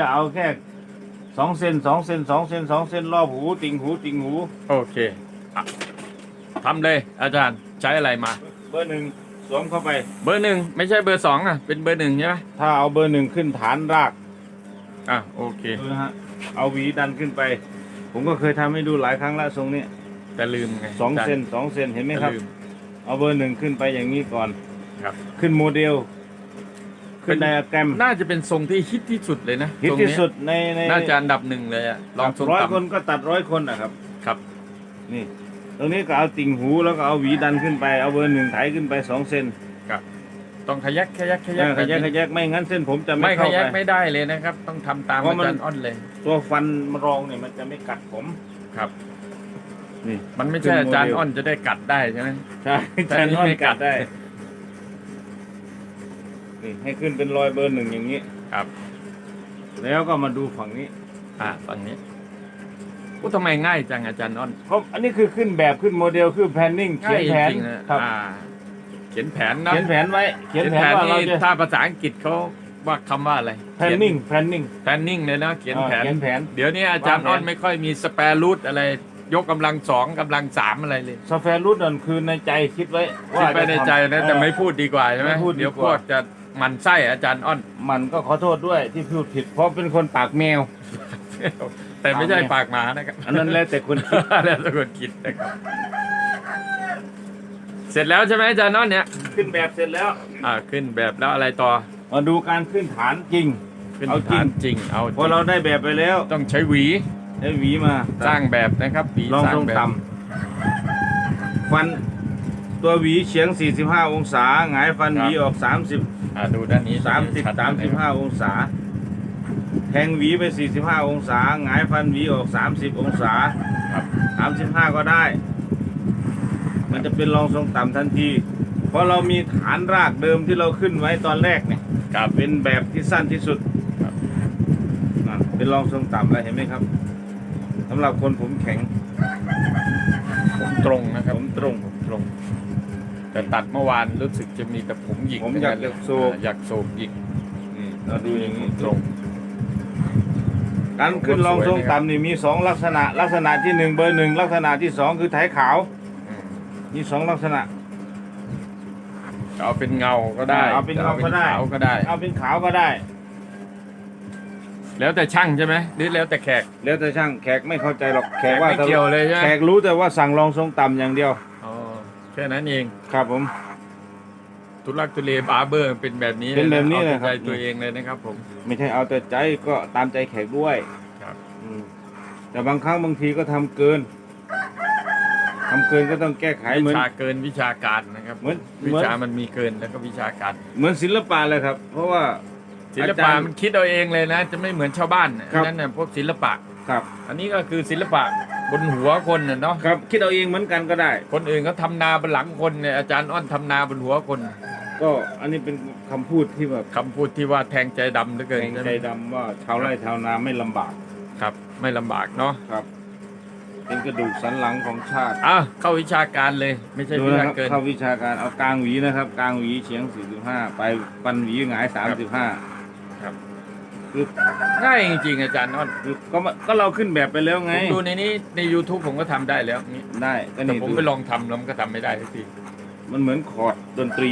จะเอาแค่สองเซนสองเซนสองเซนสองเซนรอบหูติ่งหูติ่งหู โอเคอะทำเลยอาจารย์ใช้อะไรมา เบอร์หนึ่งสวมเข้าไป เบอร์หนึ่งไม่ใช่เบอร์สองอะ เป็นเบอร์หนึ่งใช่ไหมถ้าเอาเบอร์หนึ่งขึ้นฐานรากอะโอเค ดูนะฮะเอาหวีดันขึ้นไป ผมก็เคยทำให้ดูหลายครั้งแล้วทรงนี้แต่ลืมไงสองาจารย์เซนสองเซนเห็นไหมครับแต่ลืม เอาเบอร์หนึ่งขึ้นไปอย่างนี้ก่อนครับ ขึ้นโมเดล ขึ้นไดอะแกรมน่าจะเป็นทรงที่ฮิตที่สุดเลยนะฮิตทรงที่เนี้ยสุดในในน่าจะอันดับหนึ่งเลยอะลองทรงร้อยต่ำคนก็ตัดร้อยคนนะครับครับ นี่ ตรงนี้ก็เอาติ่งหูแล้วก็เอาหวีดันขึ้นไปเอาเบอร์หนึ่งไถขึ้นไปสองเซนครับต้องขยักขยักขยักขยักขยักไม่งั้นเส้นผมจะไม่ไม่ขเข้ายักไปไม่ได้เลยนะครับ ต้องทำตามเพราะอามันจารย์อ้อนเลย ตัวฟันรองเนี่ยมันจะไม่กัดผมครับนี่มันไม่ใช่ขึ้นอาจารย์โมเดลอ้อนจะได้กัดได้ใช่ไหมใช่แต่แทนนี่นอนไม่กักัดดได้ นี่ให้ขึ้นเป็นรอยเบอร์หนึ่งอย่างนี้ ครับ แล้วก็มาดูฝั่งนี้อ่าฝั่งนี้อู้ทำไมง่ายจังอาจารย์อ้อนเพราะอันนี้คือขึ้นแบบขึ้นโมเดลคือแพนนิ่งเขีง่ายยนแผนจริงๆนะครับ อ่า เขียนแผนนะเขียนแผนไว้ เขียนแผนว่าเรานี่จะถ้าภาษาอังกฤษเขาว่าคำว่าอะไรแพนนิ่งแพนนิ่งแพนนิ่งเลยนะเขียนแผน เขียนแผน เดี๋ยวนี้อาจารย์วางแผนอ้อนไม่ค่อยมีสเปรรูทอะไร ยกกำลังสองกำลังสามอะไรเลยสแฟรูดนั่นคือในใจคิดไว้คิดไปในใจนะทำแต่ไม่พูดดีกว่าใช่ไหมไม่พูดดีกว่า เดี๋ยวพวกจะ หมันไส้อาจารย์อ้อน มันก็ขอโทษด้วยที่พูดผิด เพราะเป็นคนปากแมว แต่ไม่ใช่ปากหมานะครับ อันนั้นแล้วแต่คนคิด แล้วแต่คนคิดนะครับ เสร็จแล้วใช่ไหมอาจารย์อ้อนเนี่ย ขึ้นแบบเสร็จแล้วอ่าขึ้นแบบแล้วอะไรต่อ มาดูการขึ้นฐานจริง ขึ้นเอาจริงฐานจริง เอาพอเราได้แบบไปแล้วต้องใช้หวีได้หวีมาสร้างแบบนะครับหวีลองสร้าตงรงแบบต่ำฟันตัวหวีเฉียง 45 องศาหงายฟันหวีออก 30 อ่าดูด้านนี้30ชัดนะครับ35องศา แทงหวีไป45องศาหงายฟันหวีออก30องศาครับ35ก็ได้ มันจะเป็นรองทรงต่ำทันที เพราะเรามีฐานรากเดิมที่เราขึ้นไว้ตอนแรกเนี่ยครับเป็นแบบที่สั้นที่สุดครับนั่นเป็นรองทรงต่ำแล้วเห็นไหมครับสำหรับคนผมแข็ง ผมตรงนะครับ ผมตรงผมตรง แต่ตัดเมื่อวานรู้สึกจะมีแต่ผมหยิกผมอยากทั้งนั้นเลโศกอ่าอยากโศกหยิกอืมเราดูอย่างนี้ผมตรง การขึ้นรองทรงต่ำนี่มีสองลักษณะ ลักษณะที่หนึ่งเบอร์หนึ่งลักษณะที่สองคือไถขาวอืมมีสองลักษณะ เอาเป็นเงาก็ได้เอาเป็นเงาก็ได้ ขาวก็ได้ เอาเป็นขาวก็ได้ แล้วแต่ช่างใช่ไหมหรือแล้วแต่แขก แล้วแต่ช่างแขกไม่เข้าใจหรอกแขแขกกว่าไม่เกี่ยวเลยใช่ไหม แขกรู้แต่ว่าสั่งรองทรงต่ำอย่างเดียวอ๋อแค่นั้นเอง ครับผม ทุลักทุเลบาร์เบอร์เป็นแบบนี้เป็นแบบนี้อาเลยแต่ครับใจตัวเองเลยนะครับ ผม ไม่ใช่เอาแต่ใจก็ตามใจแขกด้วยครับ อืมแต่บางครั้งบางทีก็ทำเกินทำเกินก็ต้องแก้ไขเหมืวิอน ชาเกินวิชาการนะครับเหมือนวิเหมือนชามันมีเกินแล้วก็วิชาการเหมือนศิลปะเลยครับ เพราะว่า ศิลอาปะจารย์มันคิดเอาเองเลยนะ จะไม่เหมือนชาวบ้านน่ะครับอันนั่นน่ะพวกศิลปะ ครับ อันนี้ก็คือศิลปะ บนหัวคนน่ะเนาะครับ คิดเอาเองเหมือนกันก็ได้ คนอื่นเขาทำนาบนหลังคนเนี่ยอาจารย์อ้อนทำนาบนหัวคนก็อันนี้เป็นคำพูดที่แบบคำพูดที่ว่าแทงใจดำเหลือเกินแทงใช่ไหใจมดำว่าชาวไร่ชาวนาไม่ลำบากครับ ไม่ลำบากเนาะครับ เป็นกระดูกสันหลังของชาติอะเข้าวิชาการเลย ไม่ใช่ดูวินะชาครับเกินเข้าวิชาการเอากลางหวีนะครับ กลางหวีเฉียง 45 ไปปันหวีหงาย 35 ครับคือ ง่ายจริงๆอาจารย์อ้อนคือก็มาก็เราขึ้นแบบไปแล้วไง ผมดูในนี้ใน YouTube ผมก็ทำได้แล้วนี่ได้ก็แต่นี่ผมดูไปลองทำแล้วมันก็ทำไม่ได้สักทีมันเหมือนคอร์ดดนตรี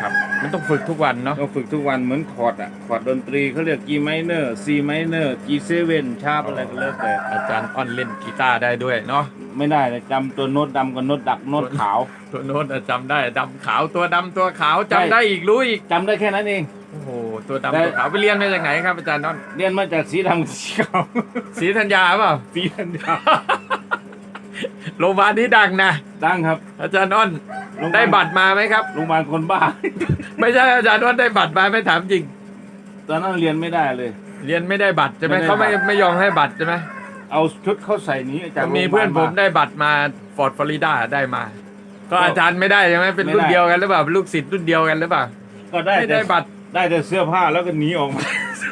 ครับ มันต้องฝึกทุกวันเนาะ ต้องฝึกทุกวันเหมือนคอร์ดอะคอร์ดดนตรีเขาเรียก G minor C minor G7 ชาร์ปอะไรก็แล้วแต่ อาจารย์อ้อนเล่นกีตาร์ได้ด้วยเนาะไม่ได้เลยจำตัวโน้ตดำกับโน้ตดักโน้ตขาว ตัวโน้ตอะจำได้ดำขาวตัวดำตัวขาวใช่จำได้อีกรู้อีกจำได้แค่นั้นเอง โอ้โห ตัวแต่ดำตัวขาวไปเรียนมาจากไหนครับอาจารย์อ้อนเรียนมาจากสีดำกับสีขาวศรีธัญญาเปล่าสีธัญญาโรงพยาบาลนี้ดังนะดังครับ อาจารย์อ้อนโรงพยาบาลได้บัตรมาไหมครับโรงพยาบาลคนบ้า ไม่ใช่อาจารย์อ้อนได้บัตรมาไม่ถามจริง ตอนนั้นเรียนไม่ได้เลย เรียนไม่ได้บัตรใช่ไหมไม่ได้เขาไม่บัตรไม่ยอมให้บัตรใช่ไหมเอาชุดเข้าใส่หนี้จากมีเพื่อนผมได้บัตรมาฟอร์ดฟลอริดาได้มา ก็อาจารย์ไม่ได้ใช่ไหมเป็นรุ่นเดียวกันหรือเปล่าลูกศิษย์รุ่นเดียวกันหรือเปล่าก็ได้ไม่แต่ได้บัตร ได้แต่เสื้อผ้าแล้วก็หนีออกมา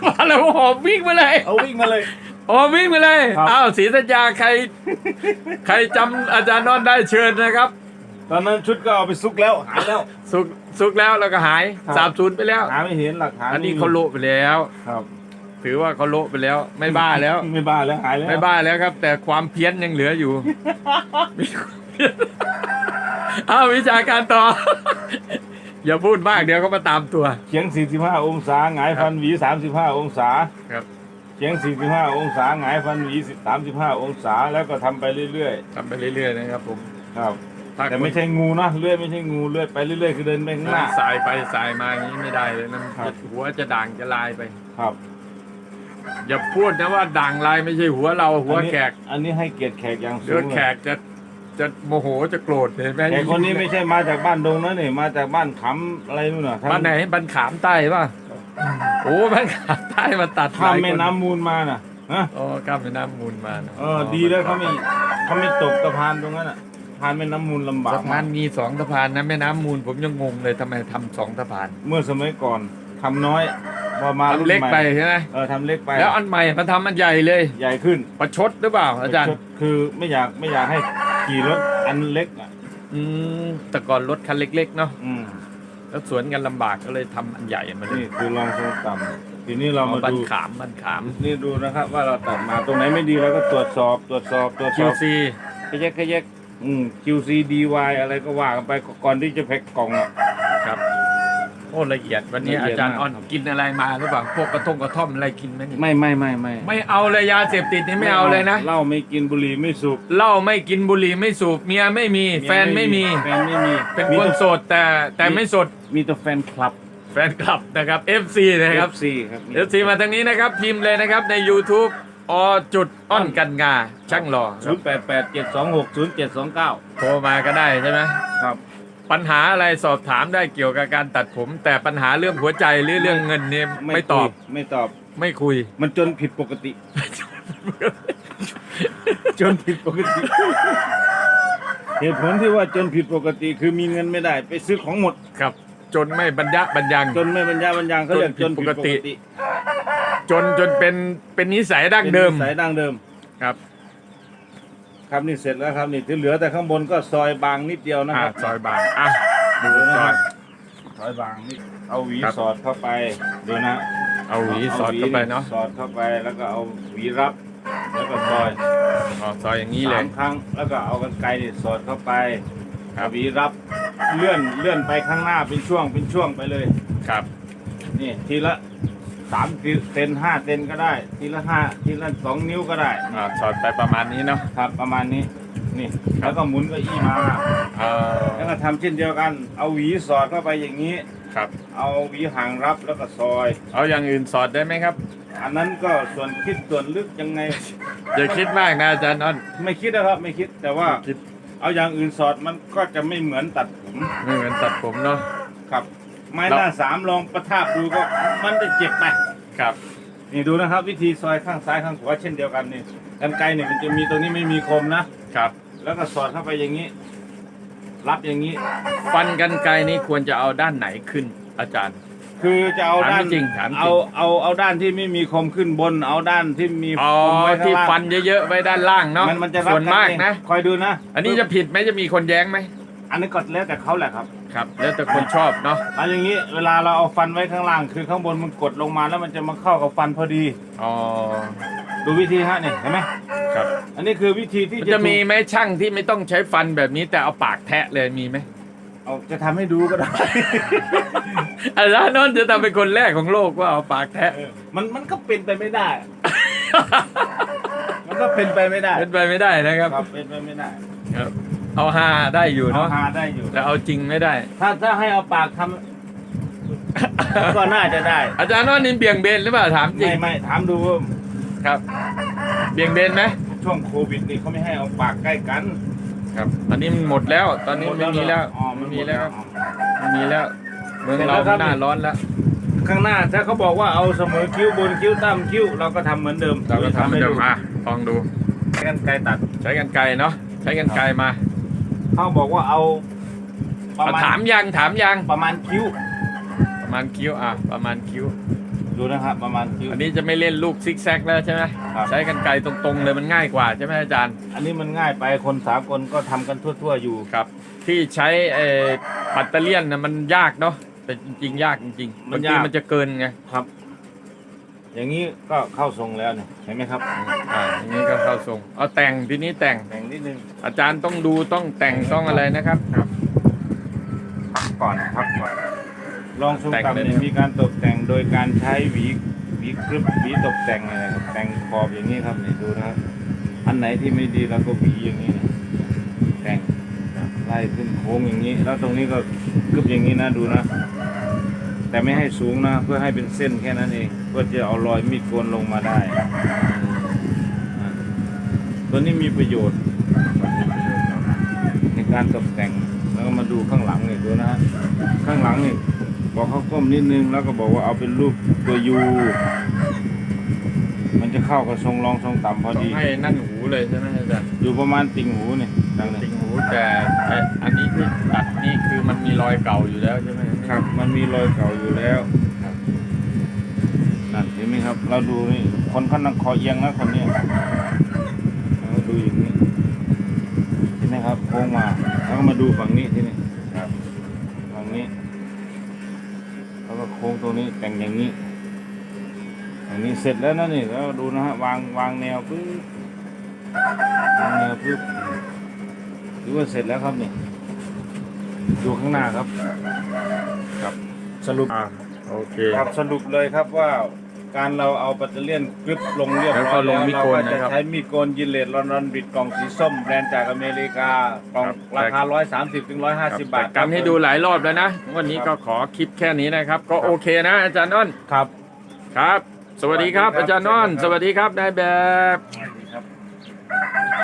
มาแล้วหอบวิ่งมาเลยเอาวิ่งมาเลยโอ้วิ่งมาเลยครับ อ้าวศรีธัญญาใคร ใครจำอาจารย์นอนได้เชิญนะครับ ตอนนั้นชุดก็เอาไปซุกแล้วหายแล้ว สุกสุกแล้วแล้วก็หายครับ สาบสูญไปแล้ว หาไม่เห็นหลักฐานอันนี้เขาโละไปแล้ว ครับถือว่าเขาโละไปแล้ว ไม่บ้าแล้ว ไม่บ้าแล้วหายแล้วไม่บ้าแล้วครับ แต่ความเพี้ยนยังเหลืออยู่มีความเพี้ยนเอาวิชาการต่อ อย่าพูดมากเดี๋ยวเขามาตามตัว เฉียง 45 องศาหงายฟันหวี 35 องศาครับ เฉียง 45 องศาหงายฟันหวี35 องศาแล้วก็ทำไปเรื่อยทำไปเรื่อยๆนะครับผมๆ ครับ ถ้าแต่ไม่ใช่งูนะเลื่อยไม่ใช่งูเลื่อยไปเรื่อยๆคือเดินไปข้างหน้า สายไปสายมาอย่างนี้ไม่ได้เลยนะมันครับ หัวจะด่างจะลายไป ครับอย่าพูดนะว่าด่างลายไม่ใช่หัวเราหัวอันนี้แขกอันนี้ให้เกียรติแขกอย่างสูเดี๋ยวงแขเลยกจะ จะโมโหจะโกรธเห็นไหมแขกคนนี้ไม่ใช่มาจากบ้านดงนะนี่มาจากบ้านขำอะไรนู่นน่ะบ้านไหนบ้านขามใต้ป่ะโอ้บ้านขามใต้มาตัดข้ามหลยคแม่น้ำมูลมาน่ะฮะอ๋อข้ามแม่น้ำมูลมานะเออดีแล้วเขาไม่เขาไม่ตกสะพานตรงนั้นอะสะพานแม่น้ำมูลลำบากสะพานมีสองสะพานนะแม่น้ำมูลผมยังงงเลยทำไมทำสองสะพานเมื่อสมัยก่อนทำน้อยพอมารุ่นทำเล็กใหม่ไปใช่ไหมเออทำเล็กไปแล้วอันใหม่มาทำอันใหญ่เลย ใหญ่ขึ้นประชดหรือเปล่าอาจารย์ คือไม่อยากไม่อยากให้ ขี่รถอันเล็กอะอืมแต่ก่อนรถคันเล็ก ๆ เนาะอืมแล้วสวนกันลำบากก็เลยทำอันใหญ่มาเลยนี่คือลองทรงต่ำทีนี้เรามาบันดู ขามบันขาม นี่ดูนะครับ ว่าเราตัดมาตรงไหนไม่ดีเราก็ตรวจสอบตรวจสอบตรวจสอบ QC ขยกขยกอืม QC DY อะไรก็ว่ากันไปก่อนที่จะแพ็คกล่องอะครับ โอ้ละเอียดวันนี้ละเอีอายดจารย์มากอ้อนครับ กินอะไรมาหรือเปล่าพวกกระทงกระท่อมอะไรกินไหมนี่ไม่ไม่ไม่ไม่ไม่เอาเลยยาเสพติดนี่ไม่เอาเลยนะเหล้าไม่กินบุหรี่ไม่สูบเหล้าไม่กินบุหรี่ไม่สูบเมียไม่มี แฟนไม่มี แฟนไม่มีเป็นมีคนแต่โสดแต่แต่ไม่สดมีแต่แฟนคลับ แฟนคลับนะครับ FC นะครับ FC ครับ FC มาทางนี้นะครับ พิมพ์เลยนะครับใน YouTube อจุดอ้อนกันงาช่างหล่อคศูรับนย์แปดแปดเจ็ดสองหกศูนย์เจ็ดสองเก้าโทรมาก็ได้ใช่ไหมครับ ปัญหาอะไรสอบถามได้เกี่ยวกับการตัดผม แต่ปัญหาเรื่องหัวใจหรือเรื่องเงินเนี่ยไม่ตอบคุยไม่ตอบ ไม่คุย มันจนผิดปกติ จนผิดปกติ เหตุผลที่ว่าจนผิดปกติ คือมีเงินไม่ได้ ไปซื้อของหมด ครับจนไม่บรรยะบรรยังจนไม่บรรยาบรรยังเขาเรียกจจนนผิผิดดปปกกติติ จนจนเป็นเป็นนิสัยดั้งเดิม ป็นนิสายดั้งเดิม ครับ ครับนี่เสร็จแล้วครับนี่ที่เหลือแต่ข้างบนก็ซอยบางนิดเดียวนะอ่าครับซอยบางอะดูดูนะซคอรัยบซอยบางนี่เอาหวีครับ สอดเข้าไปดูนะเอาหวีสอดเข้าไปเนาะสอดเข้าไปแล้วก็เอาหวีรับ แล้วก็ซอยอ๋อซอยอย่างนี้เลสาย มครั้งแล้วก็เอากันไกรนี่สอดเข้าไปครับหวีรับเลื่อนเลื่อนไปข้างหน้าเป็นช่วงเป็นช่วงไปเลย ครับ นี่ทีละ สามเซนห้าเซนก็ได้ ทีละห้าทีละสองนิ้วก็ได้อ่าสอดไปประมาณนี้เนาะ ครับประมาณนี้ นี่ครับ แล้วก็หมุนเก็อี้มาเอ่อแล้วก็ทำเช่นเดียวกัน เอาหวีสอดเข้าไปอย่างนี้ ครับ เอาหวีหางรับแล้วก็ซอย เอาอย่างอื่นสอดได้ไหมครับ อันนั้นก็ส่วนคิดส่วนลึกยังไง อย่าคิดมากนะอาจารย์อ้อนไม่คิดนะครับไม่คิดแต่ว่าคิดเอาอย่างอื่นสอดมันก็จะไม่เหมือนตัดผมไม่เหมือนตัดผมเนาะครับ ไม้แล้วหน้าสามลองประทาบดูก็มันจะเจ็บไปครับ นี่ดูนะครับ วิธีซอยข้างซ้ายข้างขวาเช่นเดียวกันนี่กันไกรเนี่ยมันจะมีตรงนี้ไม่มีคมนะครับ แล้วก็สอดเข้าไปอย่างนี้ รับอย่างนี้ ฟันกันไกลนี้ควรจะเอาด้านไหนขึ้นอาจารย์ คือจะเอาถามด้านจริงถามจริง เอาเอาเอาด้านที่ไม่มีคมขึ้นบน เอาด้านที่มีอ๋อคมไว้ข้างที่ล่างฟันเยอะๆไว้ด้านล่างเนาะมันมันจะรับส่วนมากเองนะ คอยดูนะ อันนี้จะผิดไหมจะมีคนแย้งไหมอันนี้ก็แล้วแต่เขาแหละครับ ครับ แล้วแต่คนชอบเนาะเอาอย่างนี้เวลาเราเอาฟันไว้ข้างล่าง คือข้างบนมันกดลงมาแล้วมันจะมาเข้ากับฟันพอดี อ๋อดูวิธีฮะนี่เห็นไหมครับอันนี้คือวิธีที่มันจะจะมีถูกไหมช่างที่ไม่ต้องใช้ฟันแบบนี้แต่เอาปากแทะเลยมีไหมเอาจะทำให้ดูก็ได้อาจารย์นนท์จะทำเป็นคนแรกของโลกว่าเอาปากแทะเออมันมันก็เป็นไปไม่ได้ มันก็เป็นไปไม่ได้ เป็นไปไม่ได้นะครับครับเป็นไปไม่ได้ครับ เอาฮาได้อยู่เอาเนาะหาได้อยู่ แต่เอาจริงไม่ได้ ถ้าถ้าให้เอาปากทำก็น่าจะได้ อาจารย์ว่านี่เบี่ยงเบนหรือเปล่าถามจริไม่งไม่ถามดูว่าครับ เบี่ยงเบนไหมช่วงโควิดนี่เขาไม่ให้เอาปากใกล้กันครับ อันนี้มันหมดแล้ว ตอนนี้ไม่มีแล้วอ๋อไม่นหมีดแล้วอ๋อไม่มีแล้ว เมืองเสร็จเราแล้วครับหน้าร้อนแล้ว ข้างหน้าถ้าเขาบอกว่าเอาเสมอคิ้วบนคิ้วต่ำคิ้วเราก็ทำเหมือนเดิมเราก็ทำเหมือนเดิมอะลองดูใช้กันไกลตัด ใช้กันไกลเนาะใช้กันไกลมา เขาบอกว่าเอาประมาณถามยังถามยังประมาณคิ้ว ประมาณคิ้วอะประมาณคิ้ว ดูนะครับประมาณคิ้ว อันนี้จะไม่เล่นลูกซิกแซกแล้วใช่ไหมครับใช้กันไกลตรงๆเลยมันง่ายกว่าใช่ไหมอาจารย์ อันนี้มันง่ายไปคนสากลก็ทำกันทั่ว ๆอยู่ครับ ที่ใช้เอ่อปัตเตอร์เลียนนะมันยากเนาะแต่จริงๆ ยากจริงๆมับานงยากทีมันจะเกินไงครับ อย่างนี้ก็เข้าทรงแล้วเนี่ยเห็นไหมครับอ่าอย่างนี้ก็เข้าทรง เอาแต่งทีนี้แต่งแต่งนิดนึงอาจารย์ต้องดูต้องแต่งต้องอะไรนะครับพักก่อนพักก่อนลองทรงแต่งต่ำเลยเนี่ยนะครับมีการตกแต่งโดยการใช้หวีหวีกรึบหวีตกแต่งอะไรครับแต่งขอบอย่างนี้ครับเนี่ยดูนะครับ อันไหนที่ไม่ดีเราก็หวีอย่างนี้นะแต่งไล่ขึ้นโค้งอย่างนี้ แล้วตรงนี้ก็กรึบอย่างนี้นะดูนะ แต่ไม่ให้สูงนะเพื่อให้เป็นเส้นแค่นั้นเอง เพื่อจะเอารอยมีดโกนลงมาได้อะตัวนี้มีประโยชน์ ในการตกแต่งแล้วก็มาดูข้างหลังนี่ดูนะฮะข้างหลังนี่บอกเขาก้มนิดนึงแล้วก็บอกว่าเอาเป็นรูปตัวยูมันจะเข้ากับทรงรองทรงต่ำพอต้องดีให้นั่นหูเลยใช่ไหมอาจารย์อยู่ประมาณติ่งหูนี่ดังนี้ติงหูแต่ไอ้อันนี้ที่ตัดนี่คือมันมีรอยเก่าอยู่แล้วใช่ไหมครับ มันมีรอยเก่าอยู่แล้วครับนั่นเห็นไหมครับ เราดูนี่คนเขานั่งคอเอียงนะคนนี้เราดูอย่างนี้เห็นไหมครับโค้งมาแล้วก็มาดูฝั่งนี้ที่นี้ครับฝั่งนี้แล้วก็โค้งตรงนี้แต่งอย่างนี้อย่างนี้เสร็จแล้วนะนี่แล้วดูนะฮะวางวางแนวปึ๊บวางแนวปึ๊บถือว่าเสร็จแล้วครับนี่ดูข้างหน้าครับ ครับสรุปอ่าโอเคครับสรุปเลยครับว่า การเราเอาปัตเตอร์เลียนกริปลงเรียบแล้วก็ร้อยลงแล้วมิดเราโกนก็จะนะครับใช้มีดโกนยินเลตลอนดอนบิดกล่องสีส้มแบรนด์จากอเมริกากล่องครับ ราคา 130ถึง150 บาทกันให้ดูหลายรอบแล้วนะ วันนี้ก็ขอคลิปแค่นี้นะครับ ก็โอเคนะ อาจารย์นนท์ครับ ครับ สวัสดีครับ อาจารย์นนท์สวัสดีครับนายแบบสวัสดีครับ